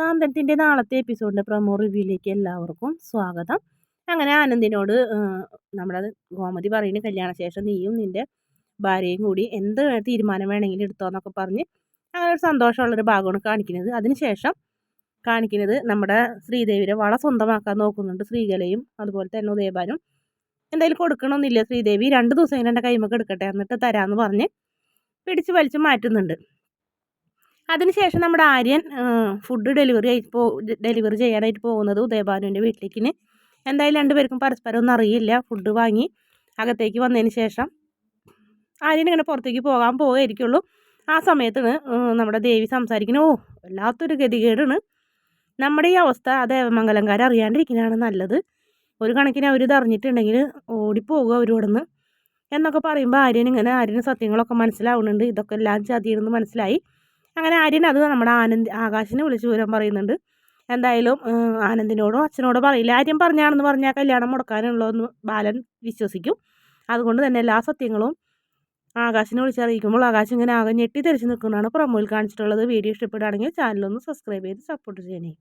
സാന്തനത്തിന്റെ നാളത്തെ എപ്പിസോഡിന്റെ പ്രമോ റിവ്യൂയിലേക്ക് എല്ലാവർക്കും സ്വാഗതം. അങ്ങനെ ആനന്ദിനോട് നമ്മുടെ ഗോമതി പറയുന്ന കല്യാണശേഷം നീയും നിന്റെ ഭാര്യയും കൂടി എന്ത് തീരുമാനം വേണമെങ്കിലും എടുത്തോ എന്നൊക്കെ പറഞ്ഞ് അങ്ങനെ ഒരു സന്തോഷമുള്ളൊരു ഭാഗമാണ് കാണിക്കുന്നത്. അതിനുശേഷം കാണിക്കുന്നത് നമ്മുടെ ശ്രീദേവിയുടെ വള സ്വന്തമാക്കാൻ നോക്കുന്നുണ്ട് ശ്രീകലയും അതുപോലെ തന്നെ ഉദയഭാനും. എന്തായാലും കൊടുക്കണമെന്നില്ല ശ്രീദേവി? രണ്ട് ദിവസം എന്റെ കൈമൊക്കെ എടുക്കട്ടെ എന്നിട്ട് തരാമെന്ന് പറഞ്ഞ് പിടിച്ച് വലിച്ച് മാറ്റുന്നുണ്ട്. അതിനുശേഷം നമ്മുടെ ആര്യൻ ഫുഡ് ഡെലിവറി ആയിട്ട് പോ ഡെലിവറി ചെയ്യാനായിട്ട് പോകുന്നത് ഉദയഭാനുവിന്റെ വീട്ടിലേക്കിന്. എന്തായാലും രണ്ടുപേർക്കും പരസ്പരം ഒന്നും അറിയില്ല. ഫുഡ് വാങ്ങി അകത്തേക്ക് വന്നതിന് ശേഷം ആര്യൻ ഇങ്ങനെ പുറത്തേക്ക് പോകാൻ പോവുകയായിരിക്കുള്ളൂ. ആ സമയത്താണ് നമ്മുടെ ദേവി സംസാരിക്കുന്നത് ഓ വല്ലാത്തൊരു ഗതികേടാണ്. നമ്മുടെ ഈ അവസ്ഥ ആ ദേവമംഗലംകാർ അറിയാണ്ടിരിക്കുന്നതാണ് നല്ലത്. ഒരു കണക്കിന് അവർ ഇത് അറിഞ്ഞിട്ടുണ്ടെങ്കിൽ ഓടിപ്പോകും അവരോടൊന്ന്. എന്നൊക്കെ പറയുമ്പോൾ ആര്യൻ ഇങ്ങനെ ആര്യന് സത്യങ്ങളൊക്കെ മനസ്സിലാവുന്നുണ്ട്. ഇതൊക്കെ എല്ലാം ചതിയെന്ന് മനസ്സിലായി. അങ്ങനെ ആര്യൻ അത് നമ്മുടെ ആനന്ദ് ആകാശിനെ വിളിച്ച് വിവരം പറയുന്നുണ്ട്. എന്തായാലും ആനന്ദിനോടോ അച്ഛനോടോ പറയില്ല. ആര്യം പറഞ്ഞാണെന്ന് പറഞ്ഞാൽ കല്യാണം മുടക്കാനുള്ളതെന്ന് ബാലൻ വിശ്വസിക്കും. അതുകൊണ്ട് തന്നെ എല്ലാ സത്യങ്ങളും ആകാശിനെ വിളിച്ചറിയിക്കുമ്പോൾ ആകാശം ഇങ്ങനെ ആകെ ഞെട്ടി തിരിച്ച് നിൽക്കുന്നതാണ് പ്രൊമോയിൽ കാണിച്ചിട്ടുള്ളത്. വീഡിയോ ഇഷ്ടപ്പെടുകയാണെങ്കിൽ ചാനലൊന്ന് സബ്സ്ക്രൈബ് ചെയ്ത് സപ്പോർട്ട് ചെയ്യണേ.